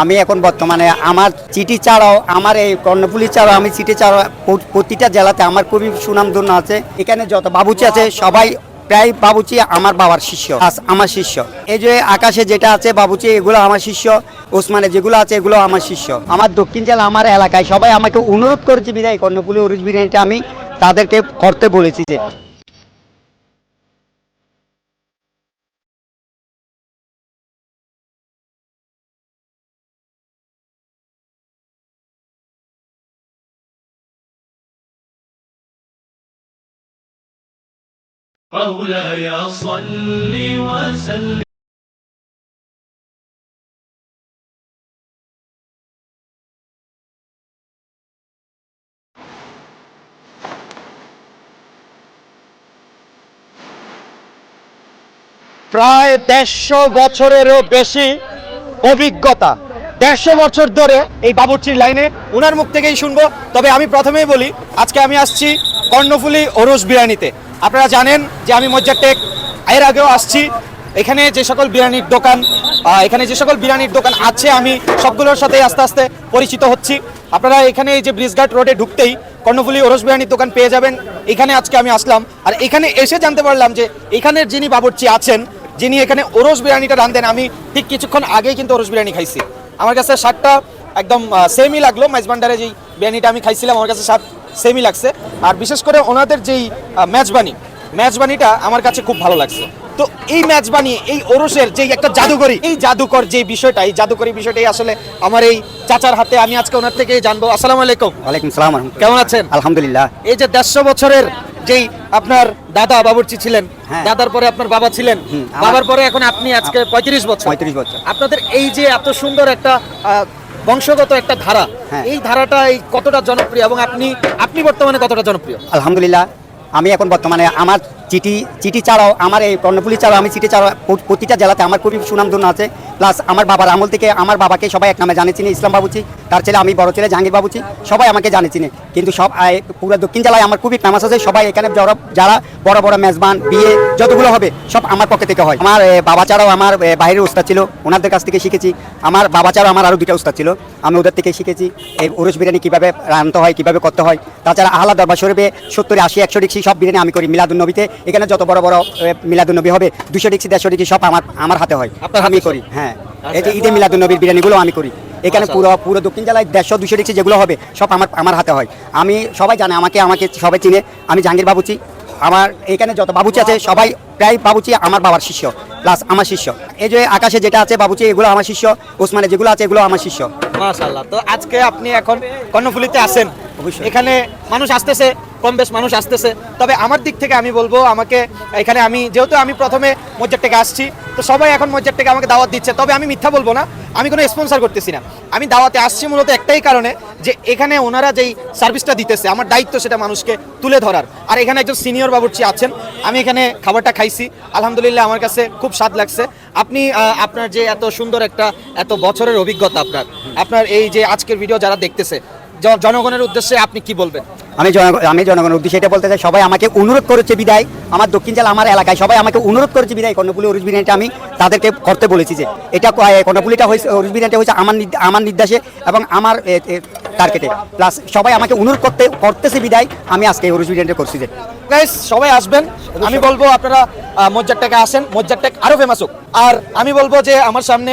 আমি এখন বর্তমানে আমার চিঠি ছাড়াও, আমার এই কর্ণফুলি ছাড়াও আমি চিঠি ছাড়াও প্রতিটা জেলাতে আমার খুবই সুনামধন্য আছে। এখানে যত বাবুচি আছে, সবাই প্রায় বাবুচি আমার বাবার শিষ্য আমার শিষ্য। এই যে আকাশে যেটা আছে বাবুচি, এগুলো আমার শিষ্য। ওসমানে যেগুলো আছে, এগুলো আমার শিষ্য। আমার দক্ষিণ জেলা, আমার এলাকায় সবাই আমাকে অনুরোধ করেছে বিদায় কর্ণফুলি অরুজ বিরিয়ানিটা আমি তাদেরকে করতে বলেছি যে مولاي صل وسلم প্রায় দেড়শো বছরেরও বেশি অভিজ্ঞতা দেড়শো বছর ধরে এই বাবুর্চির লাইনে ওনার মুখ থেকেই শুনবো তবে আমি প্রথমেই বলি আজকে আমি আসছি কর্ণফুলি ওরস বিরিয়ানিতে আপনারা জানেন যে আমি মজ্জারটেক এর আগেও আসছি। এখানে যে সকল বিরিয়ানির দোকান এখানে যে সকল বিরিয়ানির দোকান আছে, আমি সবগুলোর সাথে আস্তে আস্তে পরিচিত হচ্ছি। আপনারা এখানে এই যে ব্রিজঘাট রোডে ঢুকতেই কর্ণফুলি ওরস বিরিয়ানির দোকান পেয়ে যাবেন। এখানে আজকে আমি আসলাম। আর এখানে এসে জানতে পারলাম যে এখানের যিনি বাবুর্চি আছেন, যিনি এখানে ওরস বিরিয়ানিটা রান্ধেন আমি ঠিক কিছুক্ষণ আগেই কিন্তু ওরস বিরিয়ানি খাইছি। আমার কাছে শাকটা একদম সেমই লাগল। মাইজবান্ডারে যেই বিরিয়ানিটা আমি খাইছিলাম, আমার কাছে স্বাদ সেমই লাগছে। আর বিশেষ করে ওনাদের যেই মেজবানি মেজবানিটা আমার কাছে খুব ভালো লাগছে। তো এই মেজবানি এই ওরসের যেই একটা জাদুকরি এই জাদুকর যে বিষয়টা এই জাদুকরি বিষয়টাই আসলে আমার এই চাচার হাতে আমি আজকে ওনার থেকে জানব। আসসালামু আলাইকুম। ওয়ালাইকুম সালাম। কেমন আছেন? আলহামদুলিল্লাহ। এই যে দেড়শো বছরের যেই আপনার দাদা বাবুর্চি ছিলেন হ্যাঁ। দাদার পরে আপনার বাবা ছিলেন বাবার পরে এখন আপনি আজকে পঁয়ত্রিশ বছর। 35 বছর। আপনাদের এই যে এত সুন্দর একটা বংশগত একটা ধারা। হ্যাঁ। এই ধারাটা এই কতটা জনপ্রিয় এবং আপনি আপনি বর্তমানে কতটা জনপ্রিয়? আলহামদুলিল্লাহ আমি এখন বর্তমানে আমার চিঠি চিঠি ছাড়াও আমার এই কর্ণফুলি ছাড়াও আমি চিঠি ছাড়াও প্রতিটা জেলাতে আমার খুবই সুনাম সুনামধন্য আছে। প্লাস আমার বাবার আমল থেকে আমার বাবাকে সবাই এক নামে জানে চিনি ইসলাম বাবুচি তার ছেলে আমি বড় ছেলে জাহাঙ্গীর বাবুচি সবাই আমাকে জানে চিনি। কিন্তু সব পুরো দক্ষিণ জেলায় আমার খুবই ফেমাস আছে সবাই এখানে যারা বড় বড় মেজবান বিয়ে যতগুলো হবে সব আমার পক্ষে থেকে হয়। আমার বাবা ছাড়াও আমার বাইরের উস্তাদ ছিল ওনাদের কাছ থেকে শিখেছি। আমার বাবা ছাড়াও আমার আরও দুটা উস্তাদ ছিল আমি ওদের থেকে শিখেছি এই ওরস বিরিয়ানি কীভাবে রান্নতে হয় কীভাবে করতে হয়। তাছাড়া আহ্লা দরবার শরীফে সত্তর আশি একশো ডিক্সি সব বিরিয়ানি আমি করি মিলাদুন্নবীতে এখানে যত বড় বড় মিলাদুন্নবী হবে দুশো ডিক্সি দেড়শো ডিক্সি সব আমার আমার হাতে হয়। আপনার আমি করি হ্যাঁ। এই যে ঈদে মিলাদুন্নবীর বিরিয়ানিগুলো আমি করি। এখানে আচ্ছা। পুরো পুরো দক্ষিণ জেলায় দেড়শো দুশো ডিক্সি যেগুলো হবে সব আমার আমার হাতে হয়। আমি সবাই জানে আমাকে আমাকে সবাই চিনে। আমি জাহাঙ্গীর বাবুচি আমার এখানে যত বাবুচি আছে সবাই প্রায় বাবুচি আমার বাবার শিষ্য প্লাস আমার শিষ্য। এই যে আকাশে যেটা আছে বাবুচি এগুলো আমার শিষ্য ওসমানে যেগুলো আছে এগুলো আমার শিষ্য। মাসাল্লাহ তো আজকে আপনি এখন কর্ণফুলিতে আসেন অবশ্যই। এখানে মানুষ আসতেছে কম বেশ মানুষ আসতেছে। তবে আমার দিক থেকে আমি বলব, আমাকে এখানে আমি, যেহেতু আমি প্রথমে মজ্জার থেকে আসছি, তো সবাই এখন মজ্জার থেকে আমাকে দাওয়াত দিচ্ছে। তবে আমি মিথ্যা বলব না, আমি কোনো স্পন্সর করতেছি না। আমি দাওয়াতে আসছি মূলত একটাই কারণে যে এখানে ওনারা যেই সার্ভিসটা দিতেছে, আমার দায়িত্ব সেটা মানুষকে তুলে ধরার। আর এখানে একজন সিনিয়র বাবুর্চি আছেন, আমি এখানে খাবারটা খাইছি। আলহামদুলিল্লাহ আমার কাছে খুব স্বাদ লাগছে। আপনি আপনার যে এত সুন্দর একটা, এত বছরের অভিজ্ঞতা আপনার আপনার এই যে আজকের ভিডিও যারা দেখতেছে জনগণের উদ্দেশ্যে আপনি কি বলবেন? আমি আমি জনগণের উদ্দেশ্যে এটা বলতে চাই, সবাই আমাকে অনুরোধ করেছে বিদায়। আমার দক্ষিণ জেলা, আমার এলাকায় সবাই আমাকে অনুরোধ করেছে বিদায়। কর্ণপুলি অরুজ বিরিয়ানিটা আমি তাদেরকে করতে বলেছি যে এটা কর্ণপুলিটা হয়েছে অরুজ বিরিয়ানিটা হয়েছে আমার আমার নির্দেশে এবং আমার টার্গেটে প্লাস সবাই আমাকে অনুরোধ করতে করতেছে বিদায়। আমি আজকে অরুজ বিরিয়ানিটা করছি যে। সবাই আসবেন। আমি বলব আপনারা মজ্জারটাকে আসেন। মজ্জারটেক আরও ফেমাস হোক। আর আমি বলব যে আমার সামনে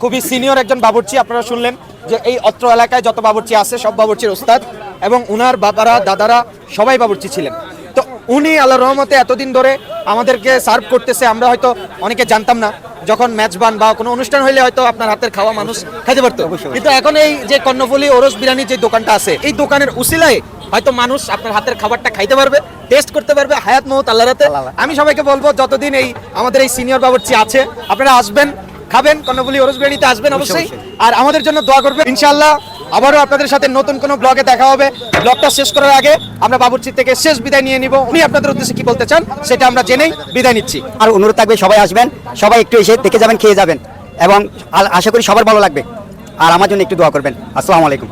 খুবই সিনিয়র একজন বাবুর্চি, আপনারা শুনলেন যে এই অত্র এলাকায় যত বাবুর্চি আছে, সব বাবুর্চির ওস্তাদ। এবং উনার বাবারা দাদারা সবাই বাবুর্চি ছিলেন। তো উনি আল্লাহ রহমতে এতদিন ধরে আমাদেরকে সার্ভ করতেছে আমরা হয়তো অনেকে জানতাম না যখন ম্যাচ বান বা কোনো অনুষ্ঠান হইলে হয়তো আপনার হাতের খাওয়া মানুষ খাইতে পারতো। কিন্তু এখন এই যে কর্ণফুলি ওরস বিরিয়ানি যে দোকানটা আছে এই দোকানের উসিলায় হয়তো মানুষ আপনার হাতের খাবারটা খাইতে পারবে টেস্ট করতে পারবে হায়াত মহত আল্লাহ রাতে আমি সবাইকে বলব যতদিন এই আমাদের এই সিনিয়র বাবুর্চি আছে আপনারা আসবেন খাবেন কর্ণফুলি ওরস বিরিয়ানিতে আসবেন অবশ্যই আর আমাদের জন্য দোয়া করবেন। ইনশাল্লাহ আবারও আপনাদের সাথে নতুন কোনো ব্লগে দেখা হবে। ব্লগটা শেষ করার আগে আমরা বাবুর্চি থেকে শেষ বিদায় নিয়ে নিব। উনি আপনাদের উদ্দেশ্যে কি বলতে চান সেটা আমরা জেনেই বিদায় নিচ্ছি। আর অনুরোধ থাকবে সবাই আসবেন সবাই একটু এসে দেখে যাবেন খেয়ে যাবেন। এবং আশা করি সবার ভালো লাগবে। আর আমার জন্য একটু দোয়া করবেন। আসসালামু আলাইকুম।